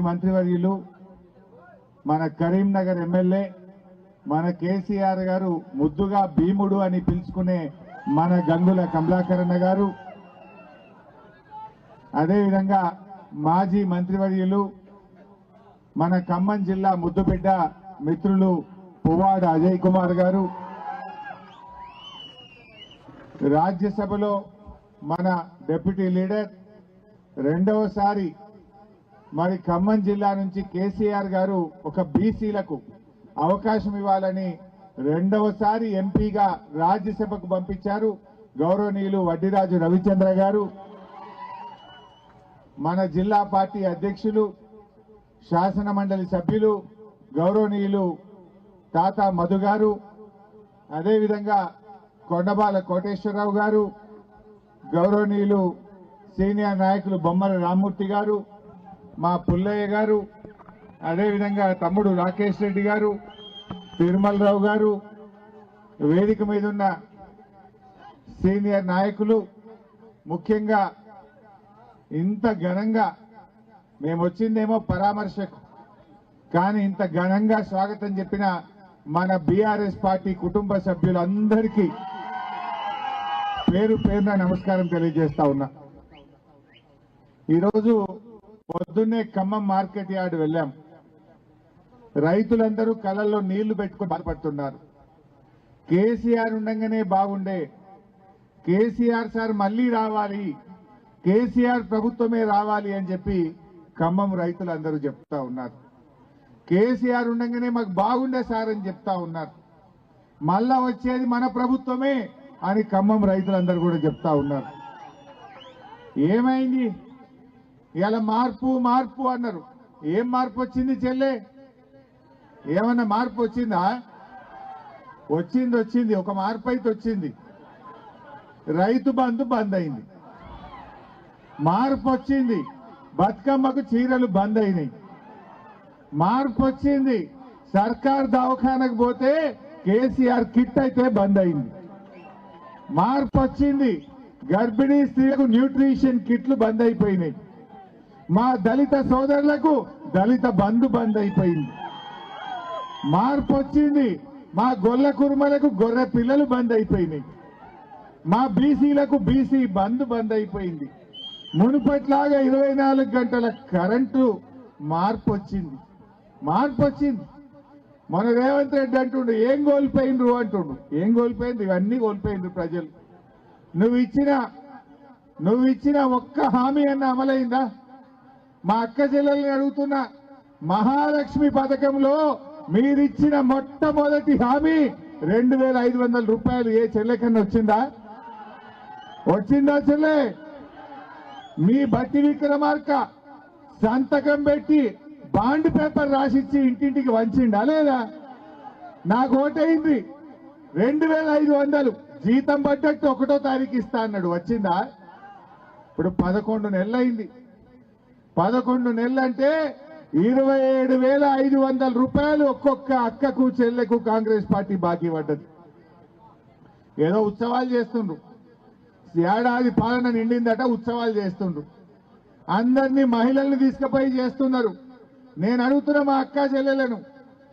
మంత్రివర్యులు మన కరీంనగర్ ఎమ్మెల్యే మన కేసీఆర్ గారు ముద్దుగా భీముడు అని పిలుచుకునే మన గంగుల కమలాకరణ గారు. అదేవిధంగా మాజీ మంత్రివర్యులు మన ఖమ్మం జిల్లా ముద్దుబిడ్డ మిత్రులు పువ్వాడ అజయ్ కుమార్ గారు. రాజ్యసభలో మన డెప్యూటీ లీడర్ రెండవసారి మరి ఖమ్మం జిల్లా నుంచి కేసీఆర్ గారు ఒక బీసీలకు అవకాశం ఇవ్వాలని రెండవసారి ఎంపీగా రాజ్యసభకు పంపించారు గౌరవనీయులు వడ్డిరాజు రవిచంద్ర గారు. మన జిల్లా పార్టీ అధ్యక్షులు శాసన మండలి సభ్యులు గౌరవనీయులు తాత మధు గారు అదేవిధంగా కొండబాల కోటేశ్వరరావు గారు గౌరవనీయులు సీనియర్ నాయకులు బొమ్మల రామ్మూర్తి గారు మా పుల్లయ్య గారు అదేవిధంగా తమ్ముడు రాకేష్ రెడ్డి గారు తిరుమలరావు గారు వేదిక మీద ఉన్న సీనియర్ నాయకులు ముఖ్యంగా ఇంత ఘనంగా మేము వచ్చిందేమో పరామర్శకు కానీ ఇంత ఘనంగా స్వాగతం చెప్పిన మన బీఆర్ఎస్ పార్టీ కుటుంబ సభ్యులందరికీ పేరు పేరున నమస్కారం తెలియజేస్తా ఉన్నా. ఈరోజు పొద్దున్నే ఖమ్మం మార్కెట్ యార్డ్ వెళ్ళాం. రైతులందరూ కళ్ళల్లో నీళ్ళు పెట్టుకుని బాధపడుతున్నారు. కేసీఆర్ ఉండగానే బాగుండే. కేసీఆర్ సార్ మళ్ళీ రావాలి. కేసీఆర్ ప్రభుత్వమే రావాలి అని చెప్పి ఖమ్మం రైతులందరూ చెప్తా ఉన్నారు. కేసీఆర్ ఉండగానే మాకు బాగుండే సార్ అని చెప్తా ఉన్నారు. మళ్ళా వచ్చేది మన ప్రభుత్వమే అని ఖమ్మం రైతులందరూ కూడా చెప్తా ఉన్నారు. ఏమైంది? ఇవాళ మార్పు మార్పు అన్నారు. ఏం మార్పు వచ్చింది చెల్లె? ఏమన్నా మార్పు వచ్చిందా? వచ్చింది వచ్చింది. ఒక మార్పు అయితే వచ్చింది. రైతు బంధు బంద్ అయింది. మార్పు వచ్చింది. బతుకమ్మకు చీరలు బంద్ అయినాయి. మార్పు వచ్చింది. సర్కార్ దవాఖానకు పోతే కేసీఆర్ కిట్ అయితే బంద్ అయింది. మార్పు వచ్చింది. గర్భిణీ స్త్రీలకు న్యూట్రిషన్ కిట్లు బంద్ అయిపోయినాయి. మా దళిత సోదరులకు దళిత బంధు బంద్ అయిపోయింది. మార్పు వచ్చింది. మా గొల్ల కుర్మలకు గొర్రె పిల్లలు బంద్ అయిపోయినాయి. మా బీసీలకు బీసీ బంద్ బంద్ అయిపోయింది. మునుపట్లాగా ఇరవై నాలుగు గంటల కరెంటు మార్పు వచ్చింది. మార్పు వచ్చింది. మన రేవంత్ రెడ్డి అంటుండు ఏం కోల్పోయిండ్రు? అంటుండు. ఏం కోల్పోయింది ఇవన్నీ కోల్పోయిండ్రు ప్రజలు. నువ్వు ఇచ్చిన నువ్వు ఇచ్చిన ఒక్క హామీ అన్న అమలైందా? మా అక్క చెల్లెల్ని అడుగుతున్న మహాలక్ష్మి పథకంలో మీరిచ్చిన మొట్టమొదటి హామీ రెండు వేల ఐదు వందల రూపాయలు ఏ చెల్లెకన్నా వచ్చిందా? వచ్చిందా చెల్లె? మీ బట్టి విక్రమార్క సంతకం పెట్టి బాండ్ పేపర్ రాసిచ్చి ఇంటింటికి వంచిండా లేదా? నాకు ఓటైంది రెండు వేల ఐదు వందలు జీతం పడ్డట్టు ఒకటో తారీఖు ఇస్తా అన్నాడు. వచ్చిందా? ఇప్పుడు పదకొండు నెలలైంది. పదకొండు నెలలంటే ఇరవై ఏడు వేల ఐదు వందల రూపాయలు ఒక్కొక్క అక్కకు చెల్లెకు కాంగ్రెస్ పార్టీ బాకీ పడ్డది. ఏదో ఉత్సవాలు చేస్తుండ్రు. ఏడాది పాలన నిండిందట ఉత్సవాలు చేస్తుండ్రు. అందరినీ మహిళల్ని తీసుకుపోయి చేస్తున్నారు. నేను అడుగుతున్న మా అక్క చెల్లెలను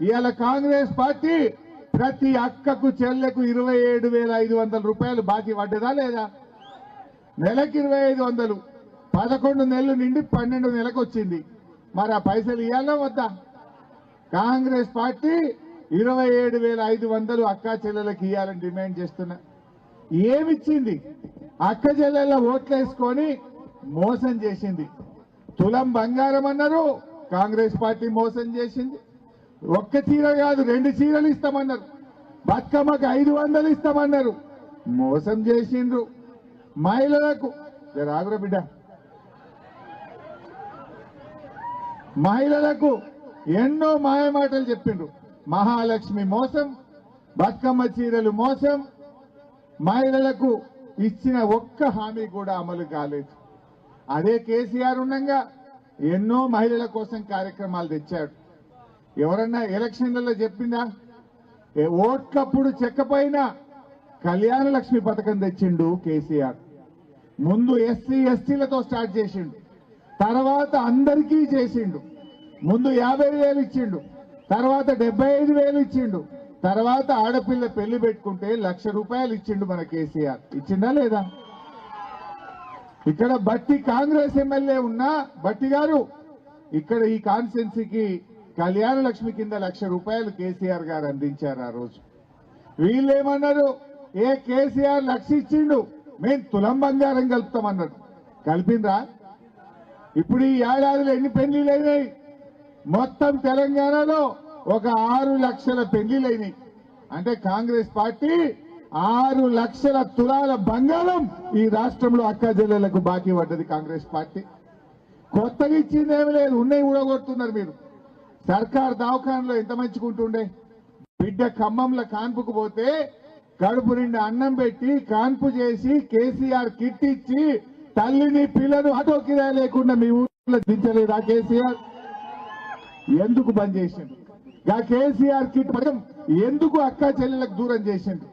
ఇవాళ కాంగ్రెస్ పార్టీ ప్రతి అక్కకు చెల్లెకు ఇరవై ఏడు వేల ఐదు వందల రూపాయలు బాకీ పడ్డదా లేదా? నెలకి ఇరవై ఐదు వందలు. పదకొండు నెలలు నిండి పన్నెండు నెలకు వచ్చింది మరి ఆ పైసలు ఇవ్వాలా వద్దా? కాంగ్రెస్ పార్టీ ఇరవై ఏడు వేల ఐదు వందలు అక్కా చెల్లెలకు ఇవ్వాలని డిమాండ్ చేస్తున్నా. ఏమిచ్చింది? అక్క చెల్లెళ్ళ ఓట్లేసుకొని మోసం చేసింది. తులం బంగారం అన్నారు కాంగ్రెస్ పార్టీ మోసం చేసింది. ఒక్క చీర కాదు రెండు చీరలు ఇస్తామన్నారు. బతుకమ్మకు ఐదు వందలు ఇస్తామన్నారు. మోసం చేసిండ్రు. మహిళలకు రాగురా బిడ్డ. మహిళలకు ఎన్నో మాయమాటలు చెప్పిండు మహాలక్ష్మి మోసం బతుకమ్మ చీరలు మోసం మహిళలకు ఇచ్చిన ఒక్క హామీ కూడా అమలు కాలేదు. అదే కేసీఆర్ ఉండగా ఎన్నో మహిళల కోసం కార్యక్రమాలు తెచ్చాడు. ఎవరన్నా ఎలక్షన్లలో చెప్పిందా? ఏ ఓట్లప్పుడు చెక్కపోయిన కళ్యాణ లక్ష్మి పథకం తెచ్చిండు కేసీఆర్. ముందు ఎస్సీ ఎస్టీలతో స్టార్ట్ చేసిండు. తర్వాత అందరికీ చేసిండు. ముందు యాభై వేలు ఇచ్చిండు. తర్వాత డెబ్బై ఐదు వేలు ఇచ్చిండు. తర్వాత ఆడపిల్ల పెళ్ళి పెట్టుకుంటే లక్ష రూపాయలు ఇచ్చిండు మన కేసీఆర్. ఇచ్చిండా లేదా? ఇక్కడ బట్టి కాంగ్రెస్ ఎమ్మెల్యే ఉన్నా బట్టి గారు ఇక్కడ ఈ కాన్స్టెన్సీకి కళ్యాణ లక్ష్మి కింద లక్ష రూపాయలు కేసీఆర్ గారు అందించారు ఆ రోజు. వీళ్ళు ఏమన్నారు ఏ కేసీఆర్ లక్ష ఇచ్చిండు మేము తులం బంగారం కలుపుతామన్నారు. కలిపిందా ఇప్పుడు ఈ ఏడాదిలో ఎన్ని పెళ్ళిళ్ళు అయినాయి మొత్తం తెలంగాణలో ఒక ఆరు లక్షల పెళ్ళిలైనవి అంటే కాంగ్రెస్ పార్టీ ఆరు లక్షల తులాల బంగారం ఈ రాష్ట్రంలో అక్క జిల్లాలకు బాకీ పడ్డది కాంగ్రెస్ పార్టీ. కొత్తగా ఇచ్చింది ఏమి లేదు ఉన్నాయి ఊడగొడుతున్నారు మీరు. సర్కార్ దవాఖానలో ఎంత మంచుకుంటుండే బిడ్డ ఖమ్మంలో కాన్పుకు పోతే కడుపు నిండా అన్నం పెట్టి కాన్పు చేసి కేసీఆర్ కిట్ ఇచ్చి తల్లిని పిల్లను ఆటో కిరాయి లేకుండా మీ ఊర్లో దించలేదా కేసీఆర్? ఎందుకు బంద్ చేసిండు గా కేసీఆర్ కిట్ పథకం ఎందుకు అక్క చెల్లెలకు దూరం చేసిండు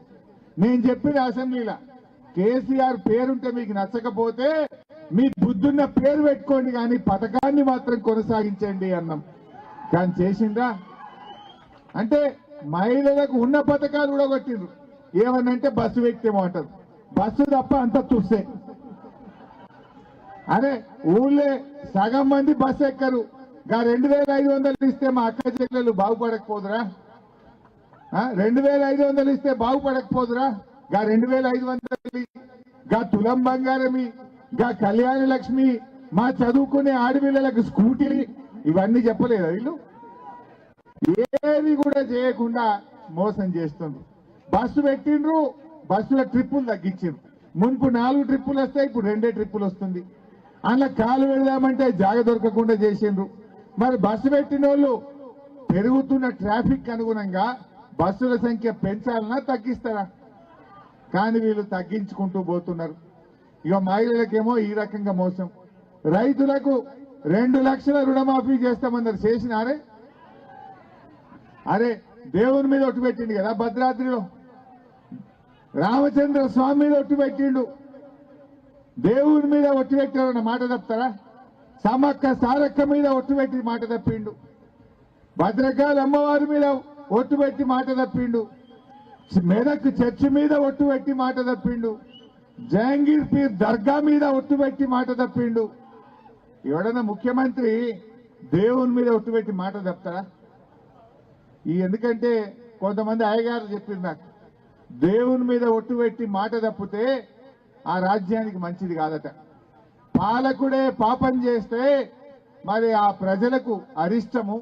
నేను చెప్పిన అసెంబ్లీలో కేసీఆర్ పేరుంటే మీకు నచ్చకపోతే మీ బుద్ధున్న పేరు పెట్టుకోండి కానీ పథకాన్ని మాత్రం కొనసాగించండి అన్నాం. కానీ చేసిండ్రా? అంటే మహిళలకు ఉన్న పథకాలు కూడా కొట్టిండ్రు. ఏమనంటే బస్సు వ్యక్తేమో అంటారు బస్సు తప్ప అంత చూస్తే అరే ఊళ్ళే సగం మంది బస్సు ఎక్కరు. గా రెండు వేల ఐదు వందలు ఇస్తే మా అక్క చెల్లెలు బాగుపడకపోదురా? ఆ, రెండు వేల ఐదు వందలు ఇస్తే బాగుపడకపోదురా? గా రెండు వేల ఐదు వందలు గా తులం బంగారమి గా కళ్యాణ లక్ష్మి మా చదువుకునే ఆడపిల్లలకు స్కూటీ ఇవన్నీ చెప్పలేదు వీళ్ళు? ఏది కూడా చేయకుండా మోసం చేస్తుండ్రు. బస్సు పెట్టిండ్రు బస్సుల ట్రిప్పులు తగ్గించిండ్రు. మున్పు నాలుగు ట్రిప్పులు వస్తాయి ఇప్పుడు రెండే ట్రిప్పులు వస్తుంది. అందులో కాలు పెడదామంటే జాగ దొరకకుండా చేసిండ్రు. మరి బస్సు పెట్టిన వాళ్ళు పెరుగుతున్న ట్రాఫిక్ అనుగుణంగా బస్సుల సంఖ్య పెంచాలన్నా తగ్గిస్తారా? కానీ వీళ్ళు తగ్గించుకుంటూ పోతున్నారు. ఇక మహిళలకేమో ఈ రకంగా మోసం. రైతులకు రెండు లక్షల రుణమాఫీ చేస్తామన్నారు చేసినారే అరే దేవుని మీద ఒట్టు పెట్టిండు కదా భద్రాద్రిలో. రామచంద్ర స్వామి మీద ఒట్టు పెట్టిండు. దేవుని మీద ఒట్టు పెట్టారన్న మాట తప్పుతారా? సమ్మక్క సారక్క మీద ఒట్టు పెట్టి మాట తప్పిండు. భద్రకాళి అమ్మవారి మీద ఒట్టు పెట్టి మాట తప్పిండు. మెదక్ చర్చి మీద ఒట్టు పెట్టి మాట తప్పిండు. జహంగీర్ పీర్ దర్గా మీద ఒట్టు పెట్టి మాట తప్పిండు. ఎవడన్నా ముఖ్యమంత్రి దేవుని మీద ఒట్టు పెట్టి మాట తప్పతారా ఈ ఎందుకంటే కొంతమంది అయ్యగారు చెప్పింది నాకు. దేవుని మీద ఒట్టు పెట్టి మాట తప్పితే ఆ రాజ్యానికి మంచిది కాదట. పాలకుడే పాపం చేస్తే మరి ఆ ప్రజలకు అరిష్టము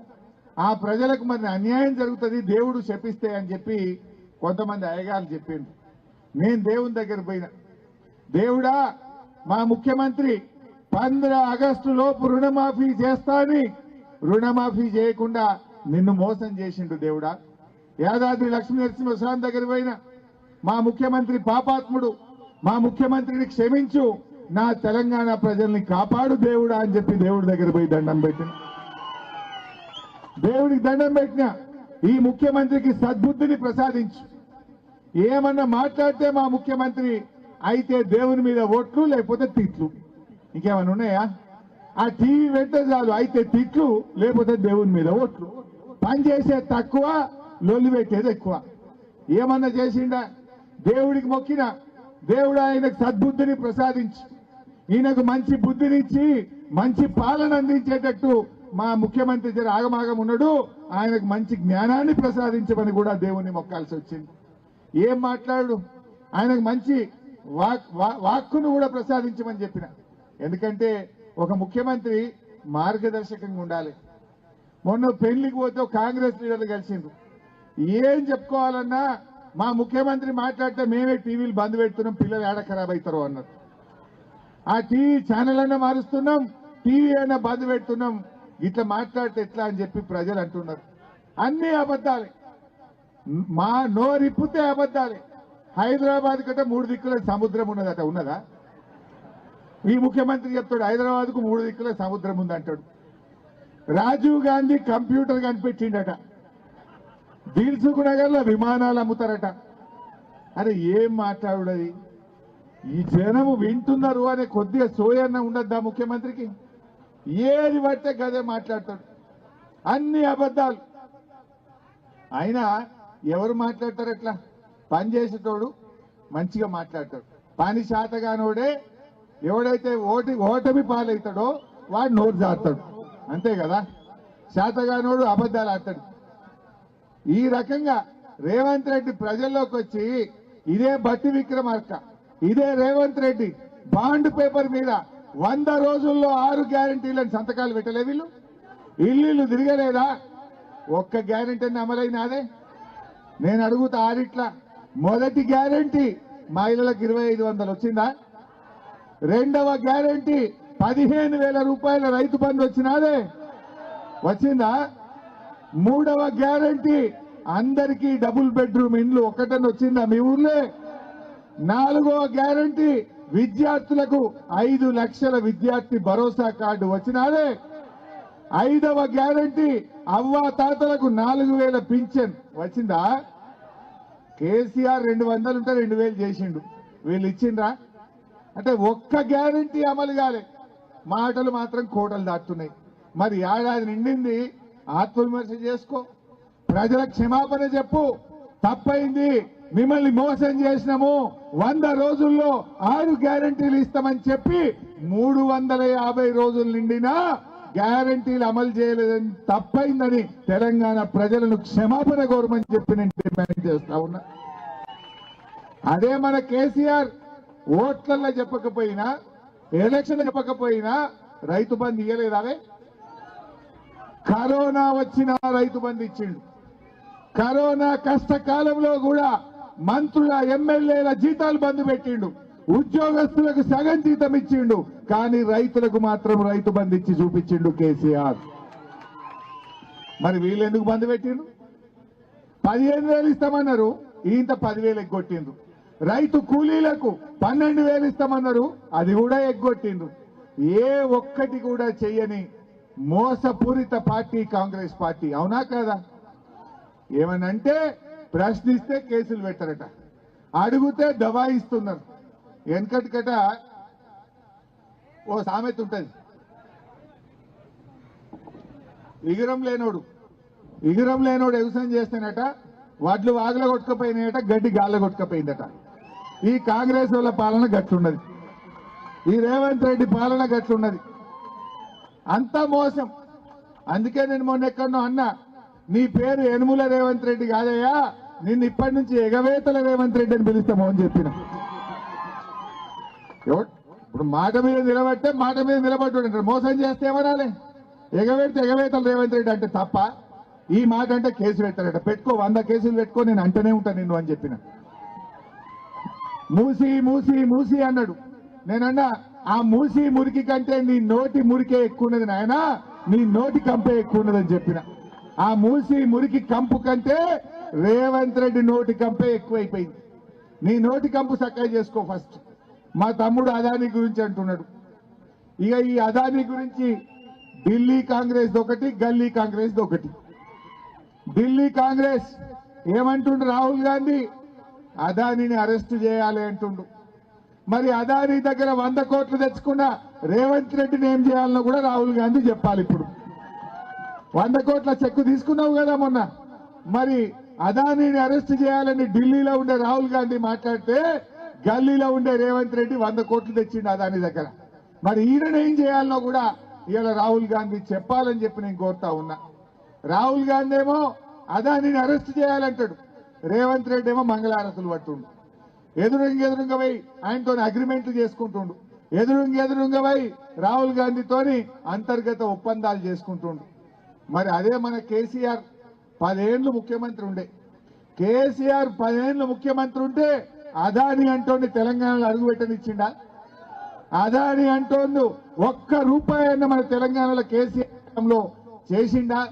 ఆ ప్రజలకు మరి అన్యాయం జరుగుతుంది దేవుడు శపిస్తే అని చెప్పి కొంతమంది అయ్యగారు చెప్పిండు నేను దేవుని దగ్గర పోయిన. దేవుడా మా ముఖ్యమంత్రి పంద్ర ఆగస్టు లోపు రుణమాఫీ చేస్తాని రుణమాఫీ చేయకుండా నిన్ను మోసం చేసిండు దేవుడా. యాదాద్రి లక్ష్మీ నరసింహస్వామి దగ్గర పోయిన. మా ముఖ్యమంత్రి పాపాత్ముడు మా ముఖ్యమంత్రిని క్షమించు. నా తెలంగాణ ప్రజల్ని కాపాడు దేవుడా అని చెప్పి దేవుడి దగ్గర పోయి దండం పెట్టిన. దేవుడికి దండం పెట్టిన. ఈ ముఖ్యమంత్రికి సద్బుద్ధిని ప్రసాదించు. ఏమన్నా మాట్లాడితే మా ముఖ్యమంత్రి అయితే దేవుని మీద ఓట్లు లేకపోతే తిట్లు. ఇంకేమైనా ఉన్నాయా? ఆ టీవీ వెంట చాలు అయితే తిట్లు లేకపోతే దేవుని మీద ఓట్లు. పని చేసే తక్కువ లొల్లి పెట్టేది ఎక్కువ. ఏమన్నా చేసిండా? దేవుడికి మొక్కిన. దేవుడు ఆయనకు సద్బుద్ధిని ప్రసాదించి. ఈయనకు మంచి బుద్ధినిచ్చి మంచి పాలన అందించేటట్టు మా ముఖ్యమంత్రి జర ఆగమాగం ఉన్నాడు. ఆయనకు మంచి జ్ఞానాన్ని ప్రసాదించమని కూడా దేవుని మొక్కాల్సి వచ్చింది. ఏం మాట్లాడు? ఆయనకు మంచి వాక్ వా- వాక్కును కూడా ప్రసాదించమని చెప్పిన. ఎందుకంటే ఒక ముఖ్యమంత్రి మార్గదర్శకంగా ఉండాలి. మొన్న పెళ్ళికి పోతే కాంగ్రెస్ లీడర్లు కలిసిండ్రు. ఏం చెప్పుకోవాలన్నా మా ముఖ్యమంత్రి మాట్లాడితే మేమే టీవీలు బంద్ పెడుతున్నాం పిల్లలు ఏడ ఖరాబ్ అవుతారో అన్నారు ఆ టీవీ ఛానల్ అయినా మారుస్తున్నాం టీవీ అయినా బంద్ పెడుతున్నాం. ఇట్లా మాట్లాడితే ఎట్లా అని చెప్పి ప్రజలు అంటున్నారు. అన్ని అబద్ధాలే. మా నోరిప్పితే అబద్ధాలే. హైదరాబాద్ కంటే మూడు దిక్కుల సముద్రం ఉన్నదట ఉన్నదా? ఈ ముఖ్యమంత్రి చెప్తాడు హైదరాబాద్కు మూడు దిక్కుల సముద్రం ఉంది అంటాడు. రాజీవ్ గాంధీ కంప్యూటర్ కనిపెట్టిండట. దిల్సుఖ్ నగర్ విమానాలు అమ్ముతారట. అరే ఏం మాట్లాడుడది? ఈ జనము వింటున్నారు అనే కొద్దిగా సోయన్న ఉండద్దా ముఖ్యమంత్రికి? ఏది పడితే గదే మాట్లాడతాడు. అన్ని అబద్ధాలు. అయినా ఎవరు మాట్లాడతారు అట్లా? పని చేసేటోడు మంచిగా మాట్లాడతాడు. పని శాతగానోడే ఎవడైతే ఓటి ఓటమి పాలవుతాడో వాడు నోరు జారుతాడు. అంతే కదా? శాతగానోడు అబద్ధాలు ఆడతాడు. ఈ రకంగా రేవంత్ రెడ్డి ప్రజల్లోకి వచ్చి ఇదే బట్టి విక్రమార్క. ఇదే రేవంత్ రెడ్డి బాండ్ పేపర్ మీద వంద రోజుల్లో ఆరు గ్యారంటీలను సంతకాలు పెట్టలే వీళ్ళు? ఇల్లు తిరగలేదా? ఒక్క గ్యారంటీ అని అమలైనాదే నేను అడుగుతా ఆరిట్లా మొదటి గ్యారంటీ మహిళలకు ఇరవై ఐదు వందలు వచ్చిందా? రెండవ గ్యారంటీ పదిహేను వేల రూపాయల రైతు బంధు వచ్చినాదే? వచ్చిందా? మూడవ గ్యారంటీ అందరికీ డబుల్ బెడ్రూమ్ ఇండ్లు ఒక్కటని వచ్చిందా మీ ఊర్లే? నాలుగవ గ్యారంటీ విద్యార్థులకు ఐదు లక్షల విద్యార్థి భరోసా కార్డు వచ్చినాడే ఐదవ గ్యారంటీ అవ్వ తాతలకు నాలుగు వేల పింఛన్ వచ్చిందా? కేసీఆర్ రెండు వందలు ఉంటే రెండు వేలు చేసిండు. వీళ్ళు ఇచ్చిండ్రా? అంటే ఒక్క గ్యారంటీ అమలు కాలే. మాటలు మాత్రం కోటలు దాటున్నాయి మరి ఏడాది నిండింది ఆత్మవిమర్శ చేసుకో. ప్రజల క్షమాపణ చెప్పు. తప్పైంది. మిమ్మల్ని మోసం చేసినాము. వంద రోజుల్లో ఆరు గ్యారంటీలు ఇస్తామని చెప్పి మూడు వందల యాభై రోజులు నిండినా గ్యారంటీలు అమలు చేయలేదని తప్పైందని తెలంగాణ ప్రజలను క్షమాపణ కోరమని చెప్పి నేను డిమాండ్ చేస్తా ఉన్నా. అదే మన కేసీఆర్ ఓట్లల్లో చెప్పకపోయినా ఎలక్షన్ చెప్పకపోయినా రైతు బంధు ఇయ్యలేదావే కరోనా వచ్చిన రైతు బంధు ఇచ్చిండు. కరోనా కష్టకాలంలో కూడా మంత్రుల ఎమ్మెల్యేల జీతాలు బంద్ పెట్టిండు. ఉద్యోగస్తులకు సగం జీతం ఇచ్చిండు. కానీ రైతులకు మాత్రం రైతు బంద్ ఇచ్చి చూపించిండు కేసీఆర్. మరి వీళ్ళు ఎందుకు బంద్ పెట్టిండు? పదిహేను వేలు ఇస్తామన్నారు. ఇంత పదివేలు ఎగ్గొట్టిండ్రు రైతు కూలీలకు పన్నెండు వేలు ఇస్తామన్నారు. అది కూడా ఎగ్గొట్టిండ్రు ఏ ఒక్కటి కూడా చెయ్యని మోసపూరిత పార్టీ కాంగ్రెస్ పార్టీ. అవునా కాదా? ఏమనంటే ప్రశ్నిస్తే కేసులు పెట్టారట. అడిగితే దబాయిస్తున్నారు వెనకటికట ఓ సామెత ఉంటుంది. ఇగురం లేనోడు ఇగురం లేనోడు వ్యవసాయం చేస్తేనట వడ్లు వాగులో కొట్టుకపోయినాయట గడ్డి గాల్ల కొట్టుకపోయిందట. ఈ కాంగ్రెస్ వాళ్ళ పాలన గట్లున్నది. ఈ రేవంత్ రెడ్డి పాలన గట్లున్నది. అంతా మోసం. అందుకే నేను మొన్న ఎక్కడో అన్నా నీ పేరు యనుముల రేవంత్ రెడ్డి కాదయ్యా. నిన్ను ఇప్పటి నుంచి ఎగవేతల రేవంత్ రెడ్డి అని పిలుస్తాము అని చెప్పిన. ఇప్పుడు మాట మీద నిలబడితే మాట మీద నిలబడి మోసం చేస్తే ఏమనాలి ఎగవేడితే ఎగవేతల రేవంత్ రెడ్డి అంటే తప్ప ఈ మాట అంటే కేసు పెట్టారట పెట్టుకో వంద కేసులు పెట్టుకో నేను అంటనే ఉంటాను నిన్ను అని చెప్పిన. మూసి మూసి మూసి అన్నాడు. నేనన్నా ఆ మూసి మురికి కంటే నీ నోటి మురికే ఎక్కువ ఉన్నది నాయనా. నీ నోటి కంపే ఎక్కువ ఉన్నదని చెప్పిన. ఆ మూసి మురికి కంపు కంటే రేవంత్ రెడ్డి నోటి కంపే ఎక్కువైపోయింది. నీ నోటి కంపు చక్కగా చేసుకో ఫస్ట్. మా తమ్ముడు అదాని గురించి అంటున్నాడు. ఇక ఈ అదాని గురించి ఢిల్లీ కాంగ్రెస్ ఒకటి గల్లీ కాంగ్రెస్ ఒకటి. ఢిల్లీ కాంగ్రెస్ ఏమంటుండు రాహుల్ గాంధీ? అదానిని అరెస్ట్ చేయాలి అంటుండు. మరి అదాని దగ్గర వంద కోట్లు తెచ్చుకున్న రేవంత్ రెడ్డిని ఏం చేయాలనో కూడా రాహుల్ గాంధీ చెప్పాలి ఇప్పుడు. వంద కోట్ల చెక్కు తీసుకున్నావు కదా మొన్న. మరి అదానిని అరెస్ట్ చేయాలని ఢిల్లీలో ఉండే రాహుల్ గాంధీ మాట్లాడితే గల్లీలో ఉండే రేవంత్ రెడ్డి వంద కోట్లు తెచ్చిండు అదాని దగ్గర. మరి ఈయన ఏం చేయాలనో కూడా ఇవాళ రాహుల్ గాంధీ చెప్పాలని చెప్పి నేను కోరుతా ఉన్నా. రాహుల్ గాంధీ ఏమో అదానిని అరెస్ట్ చేయాలంటాడు. రేవంత్ రెడ్డి ఏమో మంగళారతులు పట్టుండు. ఎదురుంగ ఎదురుంగ పోయి ఆయనతో అగ్రిమెంట్లు చేసుకుంటుండు. ఎదురుంగి ఎదురుంగ పోయి రాహుల్ గాంధీతోని అంతర్గత ఒప్పందాలు చేసుకుంటుండు. మరి అదే మన కేసీఆర్ పదేండ్లు ముఖ్యమంత్రి ఉండే. కేసీఆర్ పదేండ్లు ముఖ్యమంత్రి ఉంటే అదాని అంటోని తెలంగాణలో అడుగుపెట్టనిచ్చిండా అదాని అంటోండు ఒక్క రూపాయన్న మన తెలంగాణలో కేసీఆర్లో చేసిండా?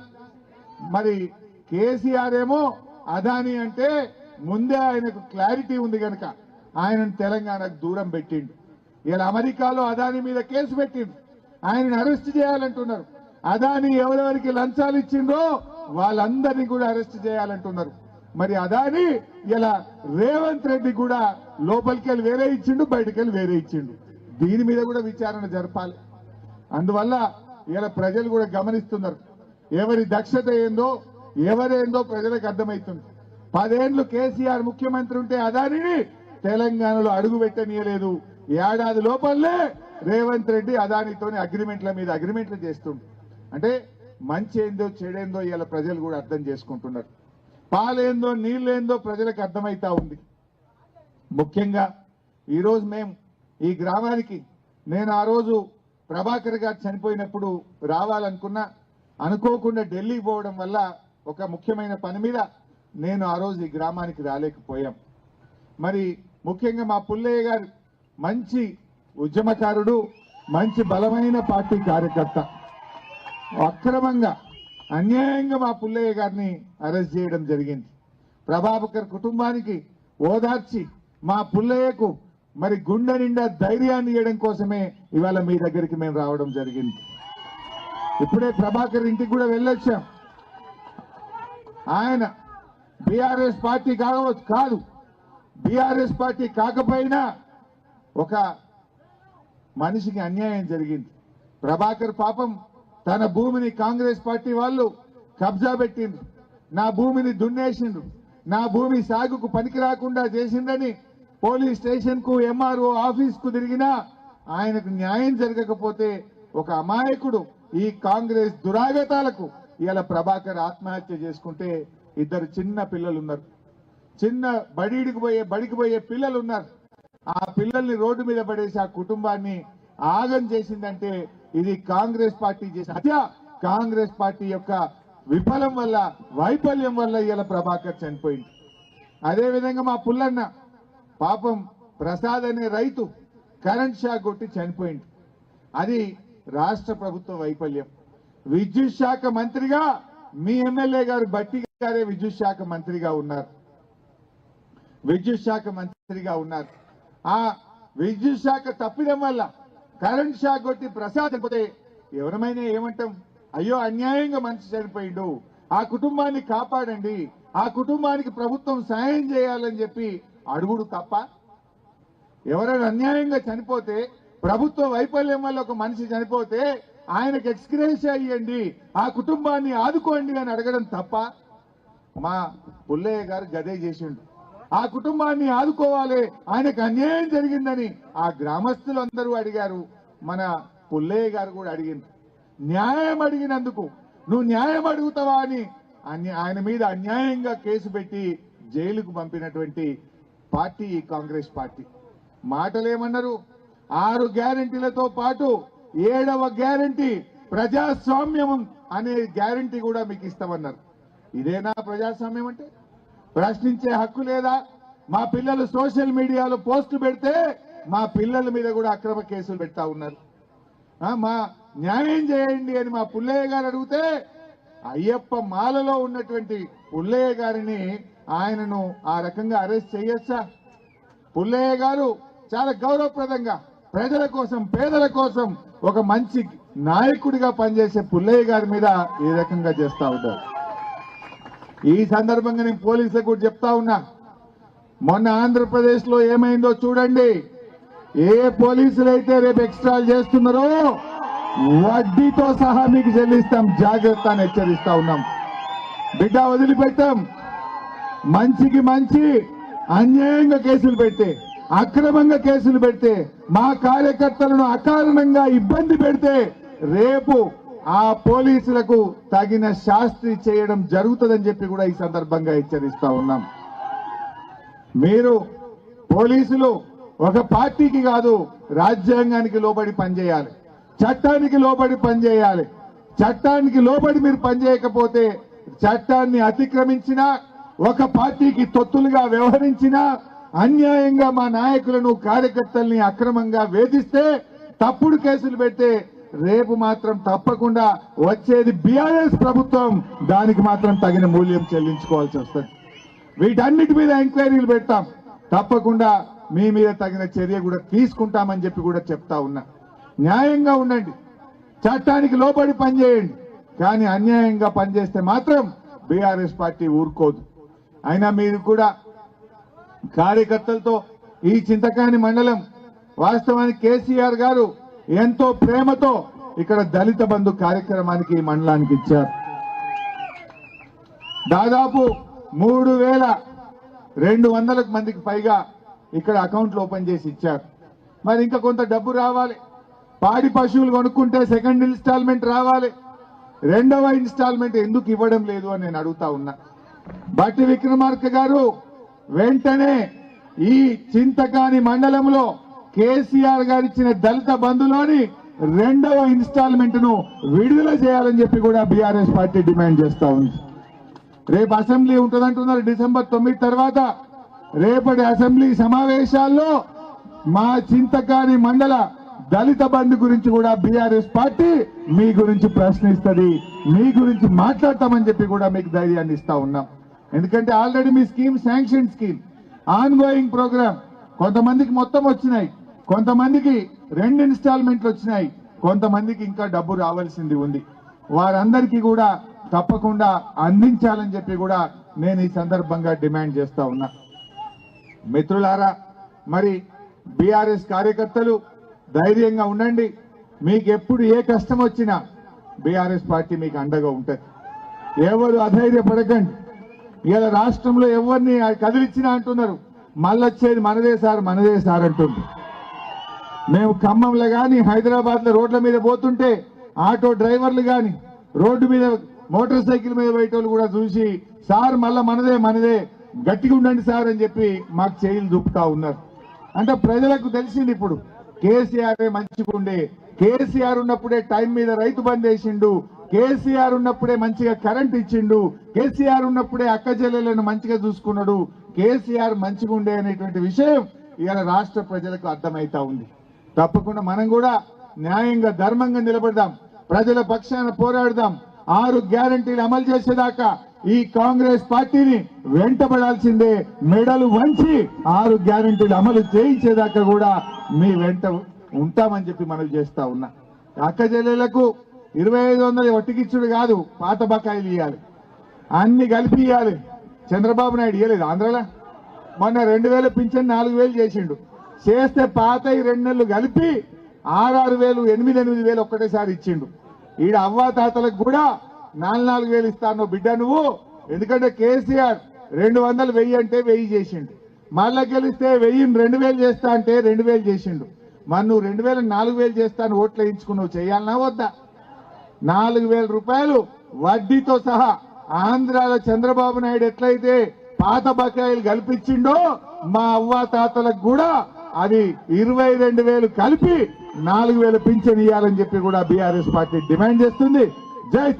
మరి కేసీఆర్ ఏమో అదాని అంటే ముందే ఆయనకు క్లారిటీ ఉంది కనుక ఆయనను తెలంగాణకు దూరం పెట్టిండు. ఇలా అమెరికాలో అదాని మీద కేసు పెట్టిండు. ఆయనను అరెస్ట్ చేయాలంటున్నారు. అదాని ఎవరెవరికి లంచాలు ఇచ్చిందో వాళ్ళందరినీ కూడా అరెస్ట్ చేయాలంటున్నారు. మరి అదాని ఇలా రేవంత్ రెడ్డి కూడా లోపలికి వెళ్ళి వేరే ఇచ్చిండు బయటికి వెళ్ళి వేరే ఇచ్చిండు. దీని మీద కూడా విచారణ జరపాలి. అందువల్ల ఇలా ప్రజలు కూడా గమనిస్తున్నారు. ఎవరి దక్షత ఏందో ఎవరేందో ప్రజలకు అర్థమవుతుంది. పదేండ్లు కేసీఆర్ ముఖ్యమంత్రి ఉంటే అదానిని తెలంగాణలో అడుగు పెట్టనీయలేదు. ఏడాది లోపలే రేవంత్ రెడ్డి అదానితోని అగ్రిమెంట్ల మీద అగ్రిమెంట్లు చేస్తుండు. అంటే మంచి ఏందో చెడేందో ఇలా ప్రజలు కూడా అర్థం చేసుకుంటున్నారు. పాలేందో నీళ్ళేందో ప్రజలకు అర్థమవుతా ఉంది. ముఖ్యంగా ఈరోజు మేము ఈ గ్రామానికి నేను ఆ రోజు ప్రభాకర్ గారు చనిపోయినప్పుడు రావాలనుకున్నా అనుకోకుండా ఢిల్లీ పోవడం వల్ల ఒక ముఖ్యమైన పని మీద నేను ఆ రోజు ఈ గ్రామానికి రాలేకపోయాం. మరి ముఖ్యంగా మా పుల్లయ్య గారు మంచి ఉద్యమకారుడు మంచి బలమైన పార్టీ కార్యకర్త. అక్రమంగా అన్యాయంగా మా పుల్లయ్య గారిని అరెస్ట్ చేయడం జరిగింది. ప్రభాకర్ కుటుంబానికి ఓదార్చి మా పుల్లయ్యకు మరి గుండె నిండా ధైర్యాన్ని ఇవ్వడం కోసమే ఇవాళ మీ దగ్గరికి మేము రావడం జరిగింది. ఇప్పుడే ప్రభాకర్ ఇంటికి కూడా వెళ్ళొచ్చాం. ఆయన బీఆర్ఎస్ పార్టీ కావచ్చు కాదు బీఆర్ఎస్ పార్టీ కాకపోయినా ఒక మనిషికి అన్యాయం జరిగింది. ప్రభాకర్ పాపం తన భూమిని కాంగ్రెస్ పార్టీ వాళ్ళు కబ్జా పెట్టిండ్రు. నా భూమిని దున్నేసిండ్రు. నా భూమి సాగుకు పనికి రాకుండా చేసిందని పోలీస్ స్టేషన్కు ఎంఆర్ఓ ఆఫీస్కు తిరిగినా ఆయనకు న్యాయం జరగకపోతే ఒక అమాయకుడు ఈ కాంగ్రెస్ దురాగతాలకు ఇలా ప్రభాకర్ ఆత్మహత్య చేసుకుంటే ఇద్దరు చిన్న పిల్లలు ఉన్నారు చిన్న బడికి పోయే బడికి పోయే పిల్లలు ఉన్నారు ఆ పిల్లల్ని రోడ్డు మీద పడేసి ఆ కుటుంబాన్ని ఆగం చేసిందంటే ఇది కాంగ్రెస్ పార్టీ చేసిన హత్య. కాంగ్రెస్ పార్టీ యొక్క విఫలం వల్ల వైఫల్యం వల్ల ఇలా ప్రభాకర్ చనిపోయింది అదే విధంగా మా పుల్లన్న పాపం ప్రసాద్ అనే రైతు కరెంట్ షాక్ కొట్టి చనిపోయింది అది రాష్ట్ర ప్రభుత్వ వైఫల్యం. విద్యుత్ శాఖ మంత్రిగా మీ ఎమ్మెల్యే గారు బట్టి గారే విద్యుత్ శాఖ మంత్రిగా ఉన్నారు. విద్యుత్ శాఖ మంత్రిగా ఉన్నారు. ఆ విద్యుత్ శాఖ తప్పిదం వల్ల కరెంట్ షాక్ కొట్టి ప్రసాద్ చనిపోతే ఎవరమైనా ఏమంటాం? అయ్యో అన్యాయంగా మనిషి చనిపోయిండు. ఆ కుటుంబాన్ని కాపాడండి. ఆ కుటుంబానికి ప్రభుత్వం సాయం చేయాలని చెప్పి అడుగుడు తప్ప ఎవరైనా అన్యాయంగా చనిపోతే ప్రభుత్వ వైఫల్యం వల్ల ఒక మనిషి చనిపోతే ఆయనకు ఎక్స్గ్రేషియా అయ్యండి ఆ కుటుంబాన్ని ఆదుకోండి అని అడగడం తప్ప మా పుల్లయ్య గారు గదే చేసిండు. ఆ కుటుంబాన్ని ఆదుకోవాలి. ఆయనకు అన్యాయం జరిగిందని ఆ గ్రామస్తులు అందరూ అడిగారు. మన పుల్లయ్య గారు కూడా అడిగింది. న్యాయం అడిగినందుకు నువ్వు న్యాయం అడుగుతావా అని ఆయన మీద అన్యాయంగా కేసు పెట్టి జైలుకు పంపినటువంటి పార్టీ ఈ కాంగ్రెస్ పార్టీ. మాటలేమన్నారు? ఆరు గ్యారంటీలతో పాటు ఏడవ గ్యారంటీ ప్రజాస్వామ్యం అనే గ్యారంటీ కూడా మీకు ఇస్తామన్నారు. ఇదేనా ప్రజాస్వామ్యం అంటే? ప్రశ్నించే హక్కు లేదా? మా పిల్లలు సోషల్ మీడియాలో పోస్టులు పెడితే మా పిల్లల మీద కూడా అక్రమ కేసులు పెడతా ఉన్నారు. ఆ, మా న్యాయం చేయండి అని మా పుల్లయ్య గారు అడిగితే అయ్యప్ప మాలలో ఉన్నటువంటి పుల్లయ్య గారిని ఆయనను ఆ రకంగా అరెస్ట్ చేయొచ్చా? పుల్లయ్య గారు చాలా గౌరవప్రదంగా ప్రజల కోసం పేదల కోసం ఒక మంచి నాయకుడిగా పనిచేసే పుల్లయ్య గారి మీద ఈ రకంగా చేస్తా ఉంటారు ఈ సందర్భంగా నేను పోలీసులకు కూడా చెప్తా ఉన్నా. మొన్న ఆంధ్రప్రదేశ్లో ఏమైందో చూడండి. ఏ పోలీసులు అయితే రేపు ఎక్స్ట్రా చేస్తున్నారో వడ్డీతో సహా మీకు చెల్లిస్తాం. జాగ్రత్త అని హెచ్చరిస్తా ఉన్నాం. బిడ్డ వదిలిపెట్టాం. మంచికి మంచి అన్యాయంగా కేసులు పెడితే అక్రమంగా కేసులు పెడితే మా కార్యకర్తలను అకారణంగా ఇబ్బంది పెడితే రేపు ఆ పోలీసులకు తగిన శాస్త్రి చేయడం జరుగుతుందని చెప్పి కూడా ఈ సందర్భంగా హెచ్చరిస్తా ఉన్నాం. మీరు పోలీసులు ఒక పార్టీకి కాదు రాజ్యాంగానికి లోబడి పనిచేయాలి. చట్టానికి లోబడి పనిచేయాలి. చట్టానికి లోబడి మీరు పనిచేయకపోతే చట్టాన్ని అతిక్రమించినా ఒక పార్టీకి తొత్తులుగా వ్యవహరించినా అన్యాయంగా మా నాయకులను కార్యకర్తల్ని అక్రమంగా వేధిస్తే తప్పుడు కేసులు పెడితే రేపు మాత్రం తప్పకుండా వచ్చేది బీఆర్ఎస్ ప్రభుత్వం. దానికి మాత్రం తగిన మూల్యం చెల్లించుకోవాల్సి వస్తుంది. వీటన్నిటి మీద ఎంక్వైరీలు పెడతాం. తప్పకుండా మీ మీద తగిన చర్య కూడా తీసుకుంటామని చెప్పి కూడా చెప్తా ఉన్నా. న్యాయంగా ఉండండి. చట్టానికి లోబడి పనిచేయండి. కానీ అన్యాయంగా పనిచేస్తే మాత్రం బీఆర్ఎస్ పార్టీ ఊరుకోదు. అయినా మీరు కూడా కార్యకర్తలతో ఈ చింతకాని మండలం వాస్తవానికి కేసీఆర్ గారు ఎంతో ప్రేమతో ఇక్కడ దళిత బంధు కార్యక్రమానికి మండలానికి ఇచ్చారు. దాదాపు మూడు వేల రెండు వందలకు మందికి పైగా ఇక్కడ అకౌంట్లు ఓపెన్ చేసి ఇచ్చారు. మరి ఇంకా కొంత డబ్బు రావాలి. పాడి పశువులు కొనుక్కుంటే సెకండ్ ఇన్స్టాల్మెంట్ రావాలి. రెండవ ఇన్స్టాల్మెంట్ ఎందుకు ఇవ్వడం లేదు అని నేను అడుగుతా ఉన్నా. బట్టి విక్రమార్క గారు వెంటనే ఈ చింతకాని మండలంలో కేసీఆర్ గారు ఇచ్చిన దళిత బంధులోని రెండవ ఇన్స్టాల్మెంట్ను విడుదల చేయాలని చెప్పి కూడా బీఆర్ఎస్ పార్టీ డిమాండ్ చేస్తా ఉంది. రేపు అసెంబ్లీ ఉంటుందంటున్నారు. డిసెంబర్ తొమ్మిది తర్వాత రేపటి అసెంబ్లీ సమావేశాల్లో మా చింతకాని మండల దళిత బంధు గురించి కూడా బీఆర్ఎస్ పార్టీ మీ గురించి ప్రశ్నిస్తుంది. మీ గురించి మాట్లాడతామని చెప్పి కూడా మీకు ధైర్యాన్ని ఇస్తా ఉన్నాం. ఎందుకంటే ఆల్రెడీ మీ scheme sanction scheme ongoing programme కొంతమందికి మొత్తం వచ్చినాయి. కొంతమందికి రెండు ఇన్స్టాల్మెంట్లు వచ్చినాయి. కొంతమందికి ఇంకా డబ్బు రావాల్సింది ఉంది. వారందరికీ కూడా తప్పకుండా అందించాలని చెప్పి కూడా నేను ఈ సందర్భంగా డిమాండ్ చేస్తా ఉన్నా. మిత్రులారా మరి బీఆర్ఎస్ కార్యకర్తలు ధైర్యంగా ఉండండి. మీకు ఎప్పుడు ఏ కష్టం వచ్చినా బీఆర్ఎస్ పార్టీ మీకు అండగా ఉంటుంది. ఎవరు అధైర్యపడకండి. ఇలా రాష్ట్రంలో ఎవరిని కదిలిచ్చినా అంటున్నారు. మళ్ళొచ్చేది మనదే సార్ మనదే సార్ అంటుంది. మేము ఖమ్మంలో కానీ హైదరాబాద్లో రోడ్ల మీద పోతుంటే ఆటో డ్రైవర్లు కానీ రోడ్డు మీద మోటార్ సైకిల్ మీద పోయేటోళ్ళు కూడా చూసి సార్ మళ్ళా మనదే మనదే గట్టిగా ఉండండి సార్ అని చెప్పి మాకు చేయిలు చూపుతా ఉన్నారు. అంటే ప్రజలకు తెలిసింది ఇప్పుడు కేసీఆర్ మంచిగా ఉండే కేసీఆర్ ఉన్నప్పుడే టైం మీద రైతు బంద్ వేసిండు కేసీఆర్ ఉన్నప్పుడే మంచిగా కరెంట్ ఇచ్చిండు కేసీఆర్ ఉన్నప్పుడే అక్క చెల్లెలను మంచిగా చూసుకున్నాడు కేసీఆర్ మంచిగా ఉండే అనేటువంటి విషయం ఇవాళ రాష్ట్ర ప్రజలకు అర్థమైతా ఉంది. తప్పకుండా మనం కూడా న్యాయంగా ధర్మంగా నిలబడదాం. ప్రజల పక్షాన పోరాడదాం. ఆరు గ్యారంటీలు అమలు చేసేదాకా ఈ కాంగ్రెస్ పార్టీని వెంటబడాల్సిందే. మెడలు వంచి ఆరు గ్యారంటీలు అమలు చేయించేదాకా కూడా మీ వెంట ఉంటామని చెప్పి మనం చేస్తా ఉన్నా. అక్క చెల్లెలకు ఇరవై ఐదు వందలు వట్టికిచ్చుడు కాదు పాత బకాయిలు ఇవ్వాలి అన్ని కలిపి ఇవ్వాలి చంద్రబాబు నాయుడు ఇవ్వలేదు ఆంధ్రలో. మొన్న రెండు వేల పింఛన్ నాలుగు వేలు చేసిండు. చేస్తే పాత ఈ రెండు నెలలు కలిపి ఆరారు వేలు ఎనిమిది ఎనిమిది వేలు ఒక్కటేసారి ఇచ్చిండు. ఈడ అవ్వాతాతలకు కూడా నాలుగు నాలుగు వేలు ఇస్తాను బిడ్డ నువ్వు. ఎందుకంటే కేసీఆర్ రెండు వందలు వెయ్యి అంటే వెయ్యి చేసిండు. మళ్ళా గెలిస్తే వెయ్యిని రెండు వేలు చేస్తా అంటే రెండు వేలు చేసిండు. మరి నువ్వు రెండు వేలు నాలుగు వేలు చేస్తాను ఓట్లు వేయించుకున్నావు చేయాలన్నా వద్దా? నాలుగు వేల రూపాయలు వడ్డీతో సహా ఆంధ్రాలో చంద్రబాబు నాయుడు ఎట్లయితే పాత బకాయిలు కల్పించిండో మా అవ్వ తాతలకు కూడా అది ఇరవై రెండు వేలు కలిపి నాలుగు వేలు పింఛన్ ఇవ్వాలని చెప్పి కూడా బీఆర్ఎస్ పార్టీ డిమాండ్ చేస్తుంది. జై